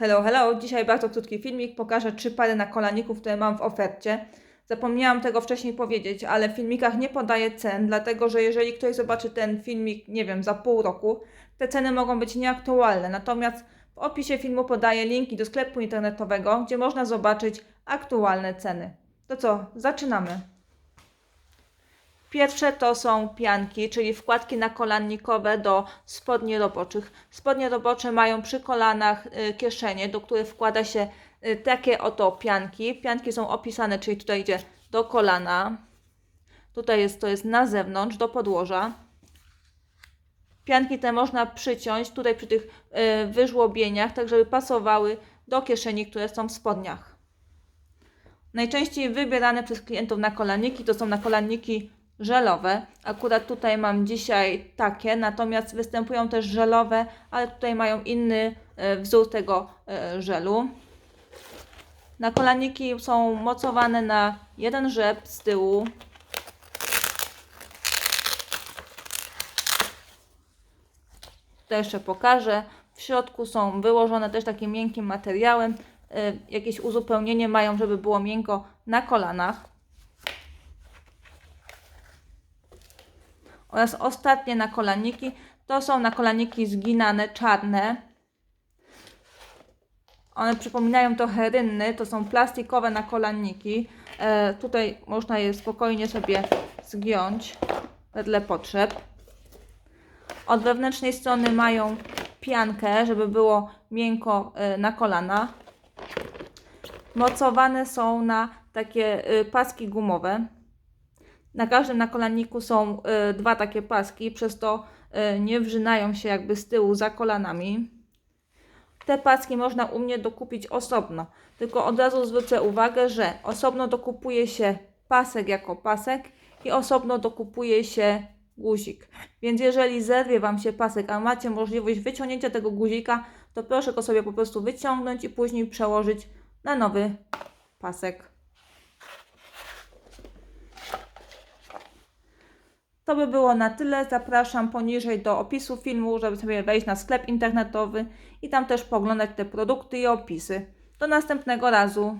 Hello, hello! Dzisiaj bardzo krótki filmik. Pokażę trzy pary nakolaników, które mam w ofercie. Zapomniałam tego wcześniej powiedzieć, ale w filmikach nie podaję cen, dlatego że jeżeli ktoś zobaczy ten filmik, nie wiem, za pół roku, te ceny mogą być nieaktualne. Natomiast w opisie filmu podaję linki do sklepu internetowego, gdzie można zobaczyć aktualne ceny. To co, zaczynamy. Pierwsze to są pianki, czyli wkładki nakolannikowe do spodni roboczych. Spodnie robocze mają przy kolanach y, kieszenie, do których wkłada się y, takie oto pianki. Pianki są opisane, czyli tutaj idzie do kolana. Tutaj jest to jest na zewnątrz, do podłoża. Pianki te można przyciąć tutaj przy tych y, wyżłobieniach, tak żeby pasowały do kieszeni, które są w spodniach. Najczęściej wybierane przez klientów nakolanniki to są nakolanniki żelowe. Akurat tutaj mam dzisiaj takie, natomiast występują też żelowe, ale tutaj mają inny e, wzór tego e, żelu. Nakolanniki są mocowane na jeden rzep z tyłu. To jeszcze pokażę. W środku są wyłożone też takim miękkim materiałem. E, Jakieś uzupełnienie mają, żeby było miękko na kolanach. Oraz ostatnie nakolanniki to są nakolanniki zginane, czarne. One przypominają trochę rynny, to są plastikowe nakolanniki. E, tutaj można je spokojnie sobie zgiąć wedle potrzeb. Od wewnętrznej strony mają piankę, żeby było miękko e, na kolana. Mocowane są na takie e, paski gumowe. Na każdym nakolanniku są y, dwa takie paski, przez to y, nie wrzynają się jakby z tyłu za kolanami. Te paski można u mnie dokupić osobno, tylko od razu zwrócę uwagę, że osobno dokupuje się pasek jako pasek i osobno dokupuje się guzik. Więc jeżeli zerwie Wam się pasek, a macie możliwość wyciągnięcia tego guzika, to proszę go sobie po prostu wyciągnąć i później przełożyć na nowy pasek. To by było na tyle. Zapraszam poniżej do opisu filmu, żeby sobie wejść na sklep internetowy i tam też poglądać te produkty i opisy. Do następnego razu.